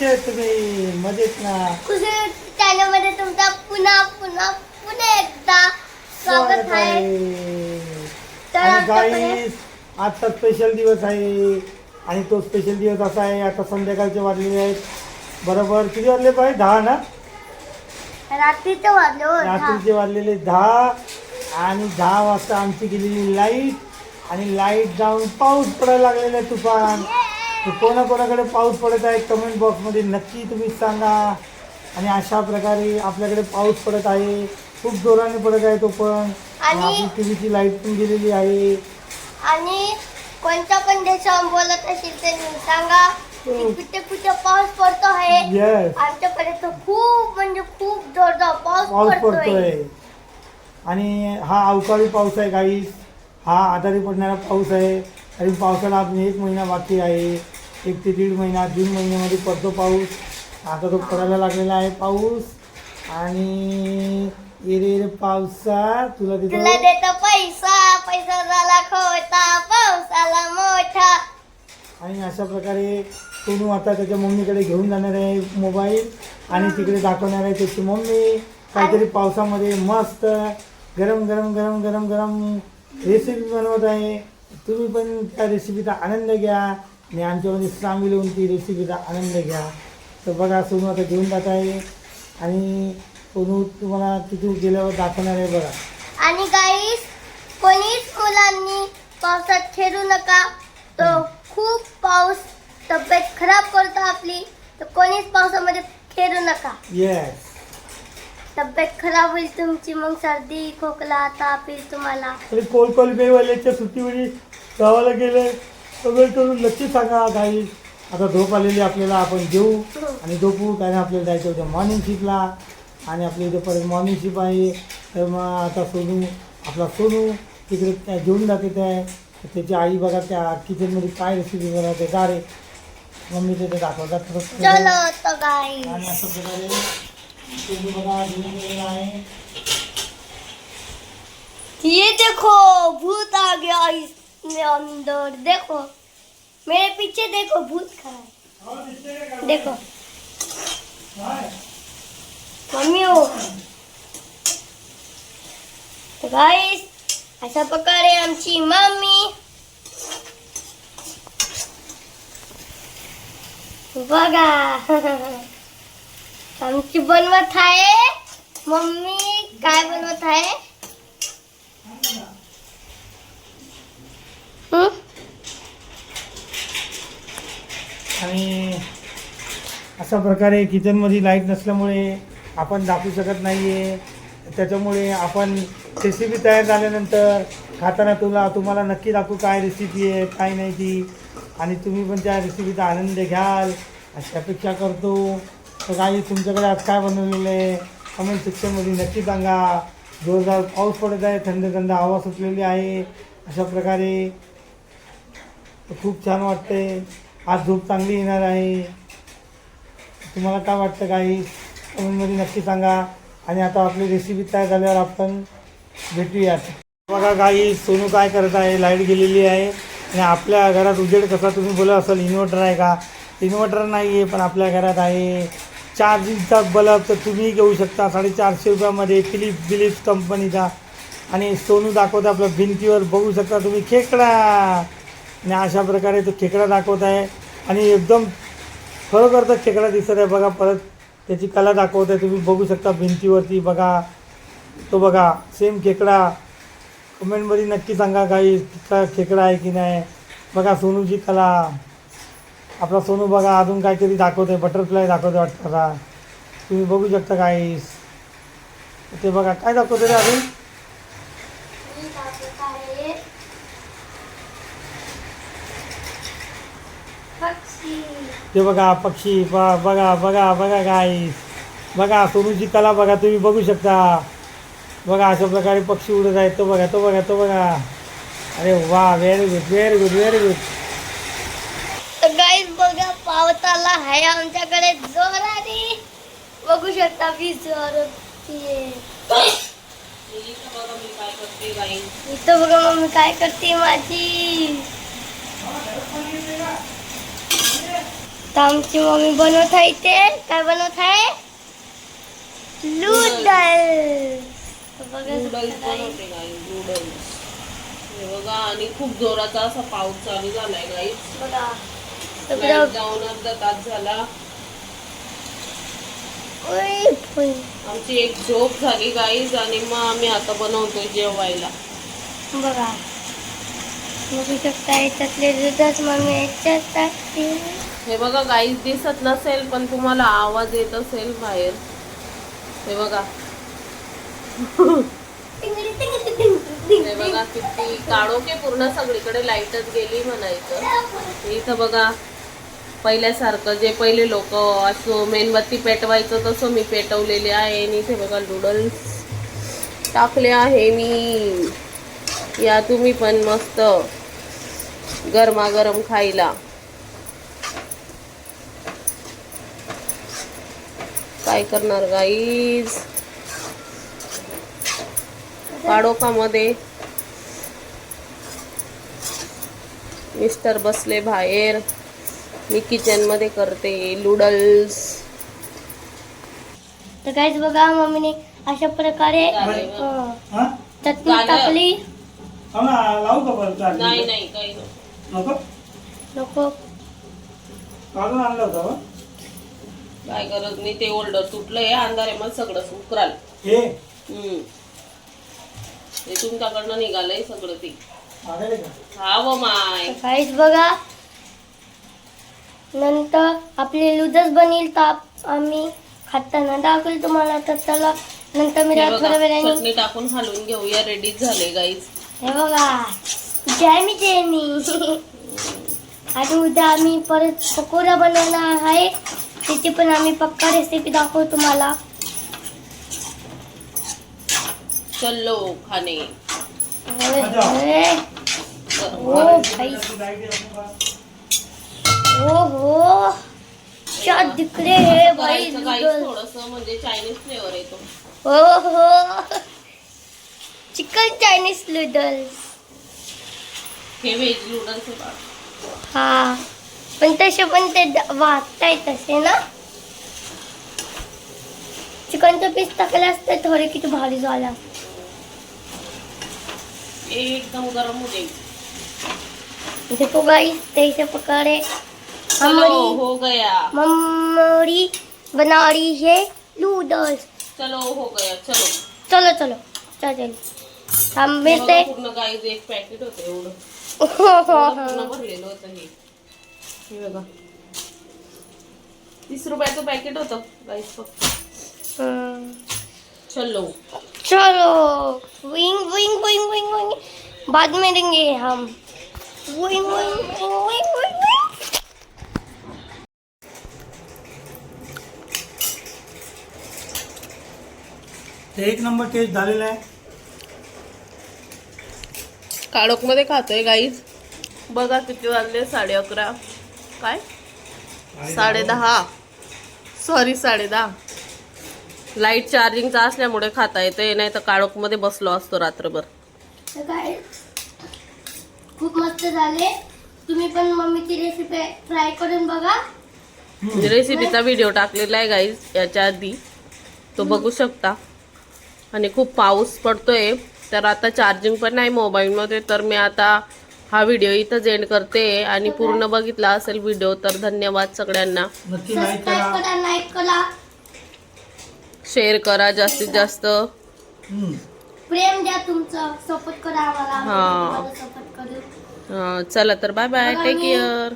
कसे आहेत तुम्ही? मजेत ना? चॅनलमध्ये तुमचा पुन्हा पुन्हा पुन्हा एकदा स्वागत आहे. तर आणि आजचा स्पेशल दिवस आहे. आणि तो स्पेशल दिवस असा आहे आता संध्याकाळचे वाजलेले आहेत. बरोबर? किती वाजले पाहिजे दहा ना? रात्रीचं वाजलं हो, दहा. रात्रीचे वाजलेले दहा. आणि दहा वाजता आमची गेलेली लाइट आणि लाइट जाऊन पाऊस पडायला लागलेला आहे तुफान. कोणाकोणाकडे पाऊस पडत आहे कमेंट बॉक्समध्ये नक्की तुम्ही सांगा. आणि अशा प्रकारे आपल्याकडे पाऊस पडत आहे. खूप जोराने पडत आहे तो पण. आणि- आपली टीव्हीची लाइट पण गेलेली आहे. आणि कोणत्या पण देशावर बोलत असेल तर मी सांगा. की हो. कुठे कुठे पाऊस पडतो आहे. येस आमच्याकडे तर खूप म्हणजे खूप जोरदार पाऊस पाऊस पडतोय. पडतोय. आणि हा अवकाळी पाऊस आहे काही हा आधारी पडणारा पाऊस आहे. आणि पावसाला अजून एक महिना बाकी आहे. एक ते दीड महिना जून महिन्यामध्ये पडतो पाऊस. आता तो पडायला लागलेला आहे पाऊस. आणि येरे येरे पावसा तुला तुला देतो देतो पैसा. पैसा झाला खोटा पाऊस आला मोठा. आणि अशा प्रकारे सोनू आता त्याच्या मम्मीकडे घेऊन जाणार आहे मोबाईल आणि तिकडे दाखवणार आहे त्याची मम्मी. काहीतरी पावसामध्ये मस्त गरम गरम गरम गरम गरम रेसिपी बनवत आहे. तुम्ही पण त्या रेसिपीचा आनंद घ्या. आणि आमच्यामध्ये सामील होऊन ती रेसिपीचा आनंद घ्या. तर बघा सोनू आता घेऊन जात आहे. आणि सोनू तुम्हाला तिथून गेल्यावर दाखवणार आहे बघा. आणि गाईस कोणीच मुलांनी पावसात खेळू नका. तो खूप पाऊस तब्येत खराब करतो आपली. तर कोणीच पावसामध्ये खेळू नका. येस तब्येत खराब होईल तुमची मग सर्दी खोकला ताप येईल तुम्हाला. कोल कोल बेवाल्याच्या सुट्टीमध्ये गावाला गेले सगळे करून नक्की सांगा काही. आता झोप आलेली आपल्याला आपण घेऊ आणि झोपू कारण आपल्याला जायचं होतं मॉर्निंग शिपला आणि आपल्या इथे परत मॉर्निंग शिप आहे. तर मग आता सोनू आपला सोनू तिकडे त्या घेऊन जाते त्या. त्याची आई बघा त्या किचनमध्ये काय रेसिपी बनवते रे. मम्मी तिथे दाखवतात. आणि अशा प्रकारे बघा गेलेला आहे ये देखो भूत आ गया इसमें अंदर देखो। मेरे पीछे देखो भूत खड़ा है। देखो। मम्मी हो। तर गाईस अशा प्रकारे आमची मम्मी। बघा आमची बनवत आहे. मम्मी काय बनवत आहे? आणि अशा प्रकारे किचनमध्ये लाइट नसल्यामुळे आपण दाखवू शकत नाही आहे त्याच्यामुळे आपण रेसिपी तयार झाल्यानंतर खाताना तुला तुम्हाला नक्की दाखवू काय रेसिपी आहे काय नाही ती. आणि तुम्ही पण त्या रेसिपीचा आनंद घ्याल. अशी अपेक्षा करतो. तर काही तुमच्याकडे आज काय बनवलेलं आहे? कमेंट सेक्शनमध्ये नक्की सांगा. जोरदार पाऊस पडत आहे थंड थंड हवा सुटलेली आहे अशा प्रकारे. खूप छान वाटते आज झोप चांगली येणार आहे. तुम्हाला काय वाटतं काही कमेंटमध्ये नक्की सांगा. आणि आता आपली रेसिपी तयार झाल्यावर आपण भेटूयात बघा काही सोनू काय करत आहे? लाइट गेलेली आहे. आणि आपल्या घरात उजेड कसा तुम्ही बोला असाल? इन्व्हर्टर आहे का? इन्व्हर्टर नाही आहे पण आपल्या घरात आहे. चार्जिंगचा बल्ब तर तुम्ही घेऊ शकता. साडेचारशे रुपयामध्ये फिलिप्स बिलिप्स कंपनीचा. आणि सोनू दाखवतं आपल्या भिंतीवर. बघू शकता तुम्ही खेकडा. आणि अशा प्रकारे तो खेकडा दाखवत आहे आणि एकदम खरोखर तर खेकडा दिसत आहे बघा परत. त्याची कला दाखवत आहे तुम्ही बघू शकता भिंतीवरती बघा. तो बघा सेम खेकडा. कमेंटमध्ये नक्की सांगा काही का खेकडा आहे की नाही. बघा सोनूची कला. आपला सोनू बघा अजून काहीतरी दाखवते बटरफ्लाय दाखवते वाटतं का तुम्ही बघू शकता काही ते बघा काय दाखवते रे अजून? ते बघा पक्षी. ब बघा बघा बघा गाईस बघा सोनूची कला बघा तुम्ही बघू शकता. बघा अशा प्रकारे पक्षी उडत आहेत. तो बघा तो बघा तो बघा. अरे वा very good very good very good तर गाईस बघा पावसाला आहे आमच्याकडे जोराने बघू शकता वीज इथं बघा मम्मी काय करते माझी. आमची मम्मी बनवत आहे ते काय बनवत आहे? बघा आणि खूप जोराचा असा पाऊस चालू झालाय गाई बघा. जाऊन अर्धा तास झाला. आमची एक झोप झाली गाईज आणि मग आम्ही आता बनवतोय जेवायला. बघा. बघू शकता याच्यातले याच्यात टाकते हे बघा गाईज दिसत नसेल पण तुम्हाला आवाज येत असेल बाहेर. हे बघा. हे बघा किती काळोखे पूर्ण सगळीकडे लाईटच गेली म्हणायचं. इथं बघा. पहिल्यासारखं जे पहिले लोक असं मेणबत्ती पेटवायचं तसं मी पेटवलेले आहे. आणि इथे बघा नूडल्स टाकले आहे मी. या तुम्ही पण मस्त गरमागरम खायला. काय करणार गाईज पाडोकामध्ये मिस्टर बसले बाहेर. मी किचनमध्ये करते नूडल्स तर काहीच बघा मम्मीने अशा प्रकारे. अं, हा? चटणी. टाकली. हो ना लावू का बरं चार्जिंग? नाही नाही काही नाही. नको? नको. काढून आणलं होतं हो. काय गरज नाही ते ओल्डर तुटलंय अंधारे मग सगळं उकराल हे? हम्म. ते तुमच्याकडनं निघालंय सगळं ते. आलेले का? हा व माय. तर काहीच बघा नंतर आपले लुजच बनेल तर आप- आम्ही खाताना दाखवेल तुम्हाला तर चला नंतर मी हे बघा, वेळाने चटणी टाकून हलवून घेऊया रेडीच झाले गाईज हे बघा. जॅमी जॅमी आणि उद्या आम्ही परत पकोडा बनवणार आहे. त्याची पण आम्ही पक्का रेसिपी दाखवू तुम्हाला. चलो खाणे अरे, अरे, ओ भाई हो दिख रहे हैं भाई. थोडस म्हणजे चायनीज फ्लेवर येतो हो हो चिकन चायनीज नूडल्स हे व्हेज नूडल्स. हा. पण तसे पण ते वाटताय तसे ना? चिकनचं पीस टाकले असते थोडे किती भारी झाला एकदम गरम दे. देखो गाइस कैसे पकाड़े. चलो हो गया। मम्मी बना रही है नूडल्स चलो हो गया चलो। चलो चलो चल ते बघा, पूर्ण गाईज एक पॅकेट होतं एवढं एवढं भरलेलं होतं हे हे बघा। तीस रुपयाचं पॅकेट होतं गाईज फक्त। हम्म. चलो। चलो। Wing wing wing wing wing बाद में देंगे हम। विंग विंग विंग विंग ते एक नंबर टेस्ट झालेला आहे. काळोखमध्ये खातोय गाईज बघा किती वाजले साडे अकरा. काय? साडे दहा. सॉरी साडे दहा. लाइट चार्जिंगचा असल्यामुळे खाता येते नाही तर काळोखमध्ये बसलो असतो रात्रभर. तर काय खूप मस्त झाले. तुम्ही पण मम्मीची रेसिपी ट्राय करून बघा. रेसिपीचा व्हिडिओ टाकलेला आहे गाईज याच्या आधी. तो बघू शकता. आणि खूप पाऊस पडतोय. तर आता चार्जिंग पण नाही मोबाईलमध्ये तर मी आता हा व्हिडिओ इथंच एंड करते. आणि पूर्ण बघितला असेल व्हिडिओ तर धन्यवाद सगळ्यांना. शेअर करा. जास्तीत जास्त. प्रेम द्या तुमचं. सपोर्ट करा हा. चला तर bye bye take care.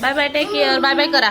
Bye bye take care bye bye करा.